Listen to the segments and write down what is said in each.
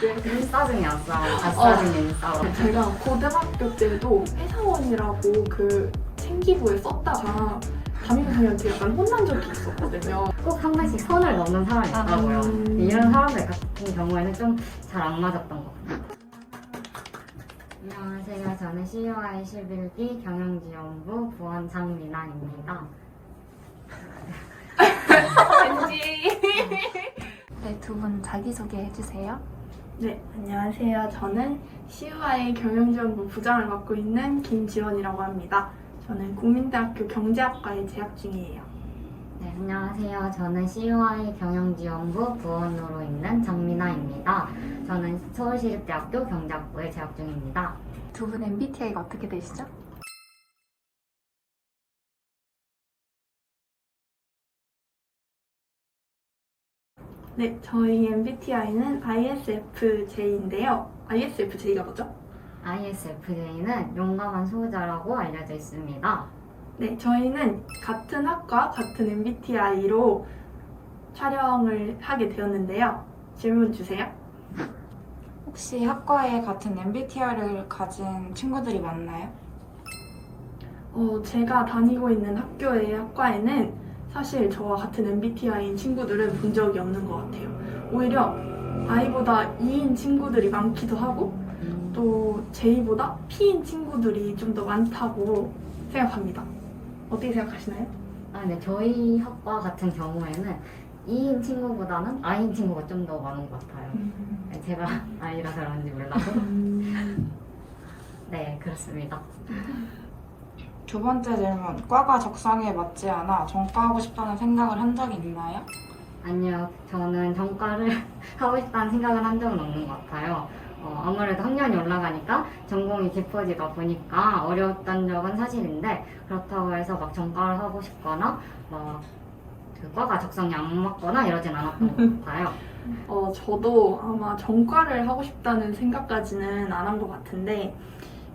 그때 인싸중에 아싸, 아싸중에 인싸. 제가 고등학교 때도 회사원이라고 그 생기부에 썼다가 담임선생님한테 약간 혼난 적이 있었거든요. 꼭 한 번씩 선을 넘는 사람이 있다고요. 음. 이런 사람들 같은 경우에는 좀 잘 안 맞았던 것 같아요. 안녕하세요. 저는 CUI 11기 경영지원부 부원 장미나입니다. 네, 두 분 자기소개 해주세요. 네, 안녕하세요. 저는 CUI 경영지원부 부장을 맡고 있는 김지원이라고 합니다. 저는 국민대학교 경제학과에 재학 중이에요. 네, 안녕하세요. 저는 CUI 경영지원부 부원으로 있는 장미나입니다. 저는 서울시립대학교 경제학부에 재학 중입니다. 두 분 MBTI가 어떻게 되시죠? 네, 저희 MBTI는 ISFJ인데요. ISFJ가 뭐죠? ISFJ는 용감한 수호자라고 알려져 있습니다. 네, 저희는 같은 학과, 같은 MBTI로 촬영을 하게 되었는데요. 질문 주세요. 혹시 학과에 같은 MBTI를 가진 친구들이 많나요? 어, 제가 다니고 있는 학교의 학과에는 사실 저와 같은 MBTI인 친구들은 본 적이 없는 것 같아요. 오히려 I보다 E인 친구들이 많기도 하고 또 J보다 P인 친구들이 좀 더 많다고 생각합니다. 어떻게 생각하시나요? 아, 네, 저희 학과 같은 경우에는 E인 친구보다는 I인 친구가 좀 더 많은 것 같아요. 네, 제가 I라서 그런지 몰라도. 네, 그렇습니다. 두 번째 질문. 과가 적성에 맞지 않아 전과하고 싶다는 생각을 한 적이 있나요? 아니요, 저는 전과를 하고 싶다는 생각을 한 적은 없는 것 같아요. 어, 아무래도 학년이 올라가니까 전공이 깊어지다 보니까 어려웠던 적은 사실인데 그렇다고 해서 막 전과를 하고 싶거나 막그 과가 적성이 안 맞거나 이러진 않았던 것 같아요. 어, 저도 아마 전과를 하고 싶다는 생각까지는 안 한 것 같은데,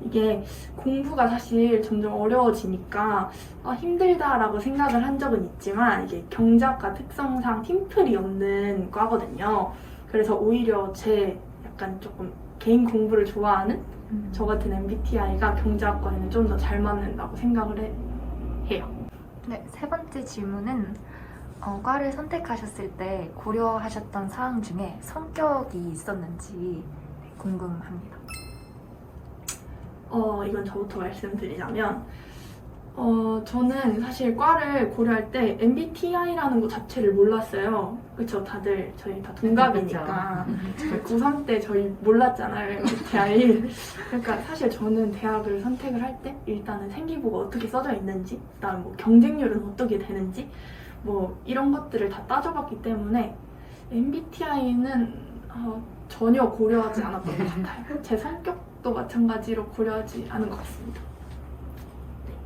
이게 공부가 사실 점점 어려워지니까 아, 힘들다라고 생각을 한 적은 있지만, 이게 경작과 특성상 팀플이 없는 과거든요. 그래서 오히려 제 약간 조금 개인 공부를 좋아하는 저 같은 MBTI가 경제학과에는 좀 더 잘 맞는다고 생각을 해, 해요. 네, 세 번째 질문은 어, 과를 선택하셨을 때 고려하셨던 사항 중에 성격이 있었는지 궁금합니다. 어, 이건 저부터 말씀드리자면, 어, 저는 사실 과를 고려할 때 MBTI라는 것 자체를 몰랐어요. 그쵸, 다들 저희 다 동갑이니까. 고3 때 저희 몰랐잖아요, MBTI. 그러니까 사실 저는 대학을 선택을 할 때 일단은 생기부가 어떻게 써져 있는지, 그다음 뭐 경쟁률은 어떻게 되는지, 뭐 이런 것들을 다 따져봤기 때문에 MBTI는 어, 전혀 고려하지 않았던 것 같아요. 제 성격 도 마찬가지로 고려하지 않은 것 같습니다.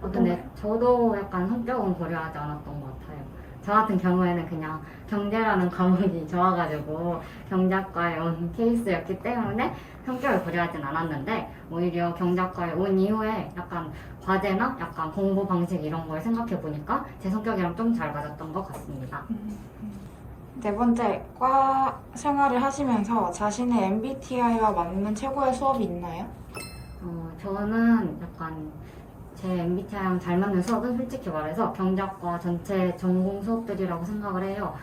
어, 근데 저도 약간 성격은 고려하지 않았던 것 같아요. 저 같은 경우에는 그냥 경제라는 과목이 좋아가지고 경제학과에 온 케이스였기 때문에 성격을 고려하진 않았는데 오히려 경제학과에 온 이후에 약간 과제나 약간 공부 방식 이런 걸 생각해 보니까 제 성격이랑 좀 잘 맞았던 것 같습니다. 네 번째, 과 생활을 하시면서 자신의 MBTI와 맞는 최고의 수업이 있나요? 어, 저는 약간 제 MBTI랑 잘 맞는 수업은 솔직히 말해서 경제학과 전체 전공 수업들이라고 생각을 해요.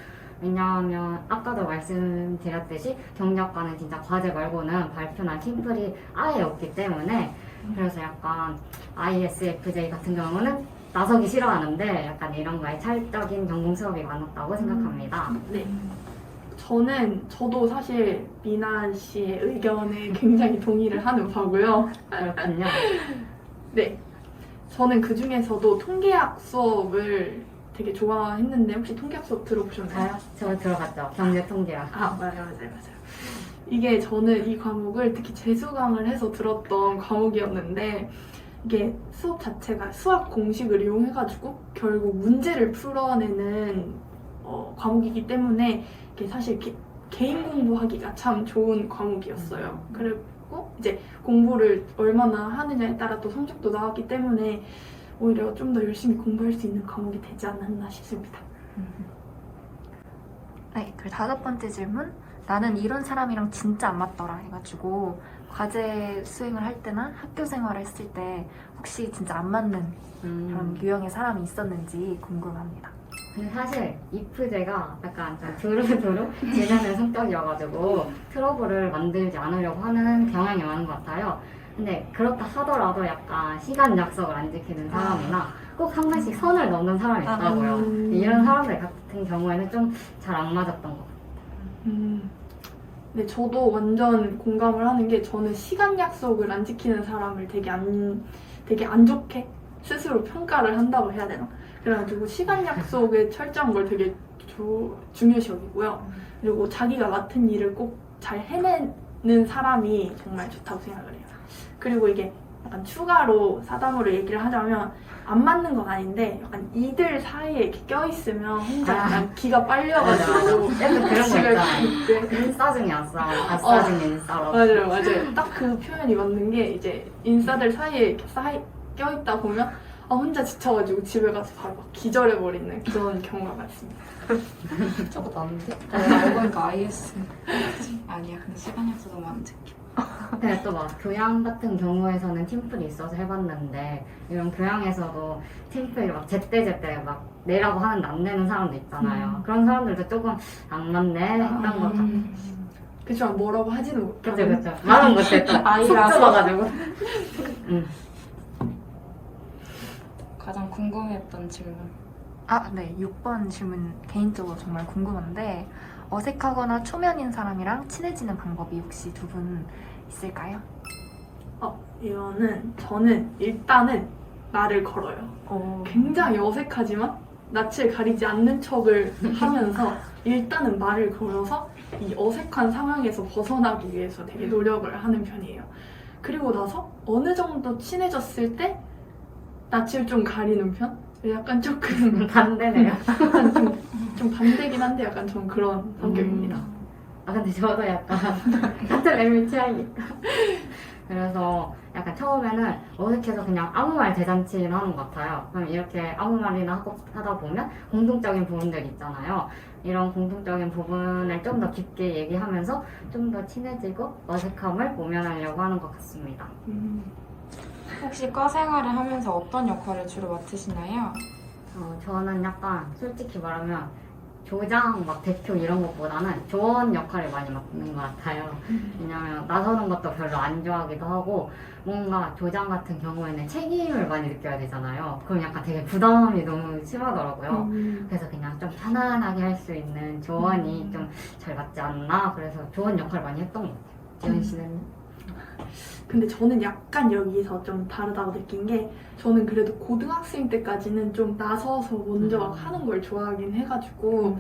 왜냐하면 아까도 말씀드렸듯이 경제학과는 진짜 과제 말고는 발표나 팀플이 아예 없기 때문에 그래서 약간 ISFJ 같은 경우는 나서기 싫어하는데 약간 이런 거에 찰떡인 전공 수업이 많았다고 생각합니다. 네. 저는 저도 사실 미나 씨의 의견에 굉장히 동의를 하는 바고요. 그렇군요. 네. 저는 그 중에서도 통계학 수업을 되게 좋아했는데 혹시 통계학 수업 들어보셨나요? 저요? 저 들어갔죠. 경제 통계학. 아 맞아요 맞아요 맞아요. 이게 저는 이 과목을 특히 재수강을 해서 들었던 과목이었는데 이게 수업 자체가 수학 공식을 이용해가지고 결국 문제를 풀어내는 어, 과목이기 때문에 이게 사실 게- 개인 공부하기가 참 좋은 과목이었어요. 그리고 이제 공부를 얼마나 하느냐에 따라 또 성적도 나왔기 때문에 오히려 좀 더 열심히 공부할 수 있는 과목이 되지 않았나 싶습니다. 네, 그 다섯 번째 질문. 나는 이런 사람이랑 진짜 안 맞더라 해가지고 과제 수행을 할 때나 학교 생활을 했을 때 혹시 진짜 안 맞는 음. 그런 유형의 사람이 있었는지 궁금합니다. 근데 사실 이프제가 약간 좀 두루두루 지내는 성격이어가지고 트러블을 만들지 않으려고 하는 경향이 많은 것 같아요. 근데 그렇다 하더라도 약간 시간 약속을 안 지키는 사람이나 꼭 한 번씩 선을 넘는 사람이 있다고요. 음. 이런 사람들 같은 경우에는 좀 잘 안 맞았던 것 같아요. 음. 네, 저도 완전 공감을 하는 게 저는 시간 약속을 안 지키는 사람을 되게 안 되게 안 좋게 스스로 평가를 한다고 해야 되나? 그래가지고 시간 약속에 철저한 걸 되게 조- 중요시 여기고요. 그리고 자기가 맡은 일을 꼭 잘 해내는 사람이 정말 좋다고 생각을 해요. 그리고 이게 약간 추가로 사담으로 얘기를 하자면 안 맞는 건 아닌데 약간 이들 사이에 이렇게 껴있으면 혼자 아. 약간 기가 빨려가지고. 약간 그런 거 있잖아. 갈 때. 인싸 중에 아싸, 아싸 중에 인싸라고. 맞아요, 맞아요. 딱 그 표현이 맞는 게 이제 인싸들 사이에 이렇게 쌓이 껴있다 보면 아, 혼자 지쳐가지고 집에 가서 바로 막 기절해버리는 그런 경우가 많습니다. 저거 난데? 알고 보니까 IS. 아니야, 근데 시간 약속은 안 지켜. 근데 또 막 교양 같은 경우에서는 팀플이 있어서 해봤는데 이런 교양에서도 팀플이 막 제때 제때 막 내라고 하는데 안 내는 사람도 있잖아요. 음. 그런 사람들도 조금 안 맞네 했던 것 같아요. 그치만 뭐라고 하지는 못하고 그쵸 그쵸 말은 못해 또 아이라서. 속 좁아가지고 응. 가장 궁금했던 질문. 아, 네. 6번 질문 개인적으로 정말 궁금한데 어색하거나 초면인 사람이랑 친해지는 방법이 혹시 두 분 있을까요? 어, 이거는 저는 일단은 말을 걸어요. 오. 굉장히 어색하지만 낯을 가리지 않는 척을 하면서 일단은 말을 걸어서 이 어색한 상황에서 벗어나기 위해서 되게 노력을 하는 편이에요. 그리고 나서 어느 정도 친해졌을 때 낯을 좀 가리는 편? 약간 조금 반대네요. 약간 좀, 좀 반대긴 한데 약간 좀 그런 성격입니다. 아 근데 저도 약간 같은 MBTI니까 그래서 약간 처음에는 어색해서 그냥 아무 말 대잔치를 하는 것 같아요. 그럼 이렇게 아무 말이나 하고 하다 보면 공통적인 부분들 있잖아요. 이런 공통적인 부분을 좀 더 깊게 얘기하면서 좀 더 친해지고 어색함을 모면하려고 하는 것 같습니다. 음. 혹시 과 생활을 하면서 어떤 역할을 주로 맡으시나요? 어, 저는 약간 솔직히 말하면 조장, 막 대표 이런 것보다는 조언 역할을 많이 맡는 것 같아요. 왜냐면 나서는 것도 별로 안 좋아하기도 하고 뭔가 조장 같은 경우에는 책임을 많이 느껴야 되잖아요. 그럼 약간 되게 부담이 너무 심하더라고요. 음. 그래서 그냥 좀 편안하게 할 수 있는 조언이 좀 잘 맞지 않나 그래서 조언 역할을 많이 했던 것 같아요. 지은 씨는? 근데 저는 약간 여기서 좀 다르다고 느낀 게 저는 그래도 고등학생 때까지는 좀 나서서 먼저 막 음. 하는 걸 좋아하긴 해가지고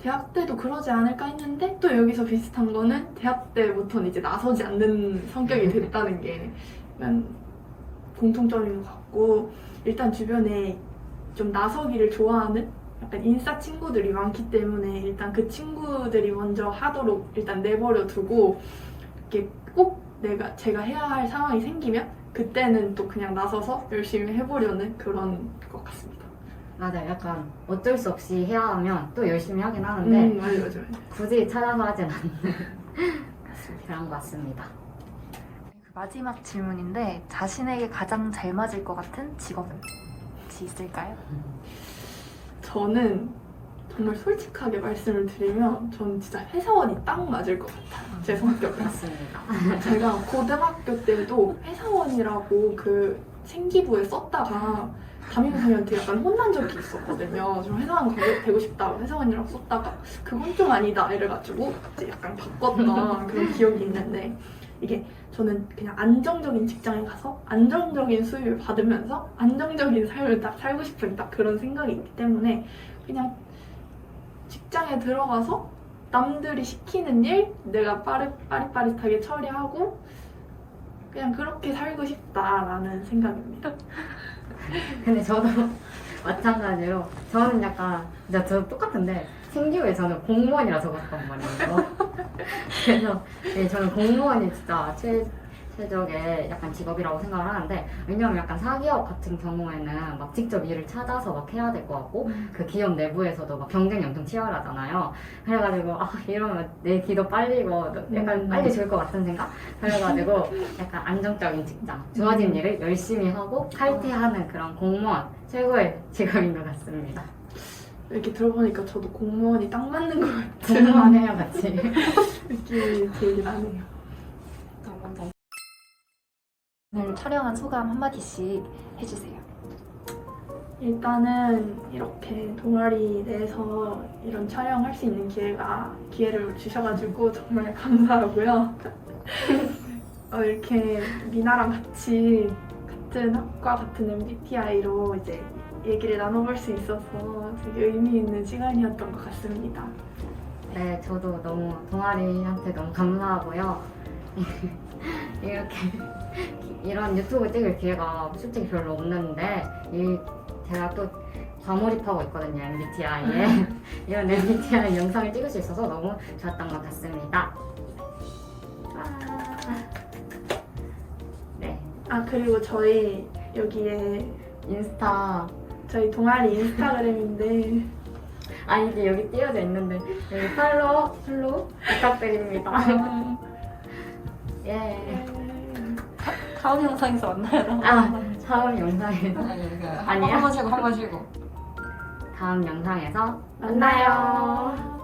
대학 때도 그러지 않을까 했는데 또 여기서 비슷한 거는 대학 때부터는 이제 나서지 않는 성격이 됐다는 게 공통점인 것 같고 일단 주변에 좀 나서기를 좋아하는 약간 인싸 친구들이 많기 때문에 일단 그 친구들이 먼저 하도록 일단 내버려 두고 이렇게 꼭 내가 제가 해야 할 상황이 생기면 그때는 또 그냥 나서서 열심히 해보려는 그런 것 같습니다. 맞아요. 약간 어쩔 수 없이 해야 하면 또 열심히 하긴 하는데 음, 맞아요, 맞아요. 굳이 찾아서 하진 않는 그런 것 같습니다. 그 마지막 질문인데 자신에게 가장 잘 맞을 것 같은 직업은 혹시 있을까요? 저는 정말 솔직하게 말씀을 드리면 저는 진짜 회사원이 딱 맞을 것 같아요. 제 성격은. 맞습니다. 제가 고등학교 때도 회사원이라고 그 생기부에 썼다가 담임선생님한테 약간 혼난 적이 있었거든요. 좀 회사원 되고 싶다고 회사원이라고 썼다가 그건 좀 아니다 이래가지고 이제 약간 바꿨던 그런 기억이 있는데 이게 저는 그냥 안정적인 직장에 가서 안정적인 수입을 받으면서 안정적인 삶을 딱 살고 싶은 딱 그런 생각이 있기 때문에 그냥 직장에 들어가서 남들이 시키는 일 내가 빠르, 빠릿빠릿하게 처리하고 그냥 그렇게 살고 싶다라는 생각입니다. 근데 저도 마찬가지로 저는 약간 진짜 저 똑같은데 생기부에 저는 공무원이라 적었단 말이에요. 그래서 네, 저는 공무원이 진짜 최, 최적의 약간 직업이라고 생각을 하는데 왜냐면 약간 사기업 같은 경우에는 막 직접 일을 찾아서 막 해야 될 것 같고 그 기업 내부에서도 막 경쟁이 엄청 치열하잖아요. 그래가지고 아 이러면 내 기도 빨리고 약간 음. 빨리 줄 것 같은 생각? 그래가지고 약간 안정적인 직장, 주어진 음. 일을 열심히 하고 칼퇴하는 그런 공무원 최고의 직업인 것 같습니다. 이렇게 들어보니까 저도 공무원이 딱 맞는 것 공무원 같은 해요 같이. 느낌이 들긴 하네요. 오늘 촬영한 소감 한마디씩 해주세요. 일단은 이렇게 동아리 내에서 이런 촬영할 수 있는 기회가 기회를 주셔가지고 정말 감사하고요. 어, 이렇게 미나랑 같이 같은 학과 같은 MBTI로 이제 얘기를 나눠볼 수 있어서 되게 의미 있는 시간이었던 것 같습니다. 네, 저도 너무 동아리한테 너무 감사하고요. 이렇게 이런 유튜브 찍을 기회가 솔직히 별로 없는데 이 제가 또 과몰입하고 있거든요 MBTI에. 이런 MBTI 영상을 찍을 수 있어서 너무 좋았던 것 같습니다. 아, 네, 아 그리고 저희 여기에 인스타. 저희 동아리 인스타그램인데. 아 이게 여기 띄어져 있는데. 여기 팔로우 팔로우 부탁드립니다. 예. 다음 영상에서 만나요. 아 다음 영상에서 아니에요? 한번 쉬고 한번 쉬고 다음 영상에서 만나요.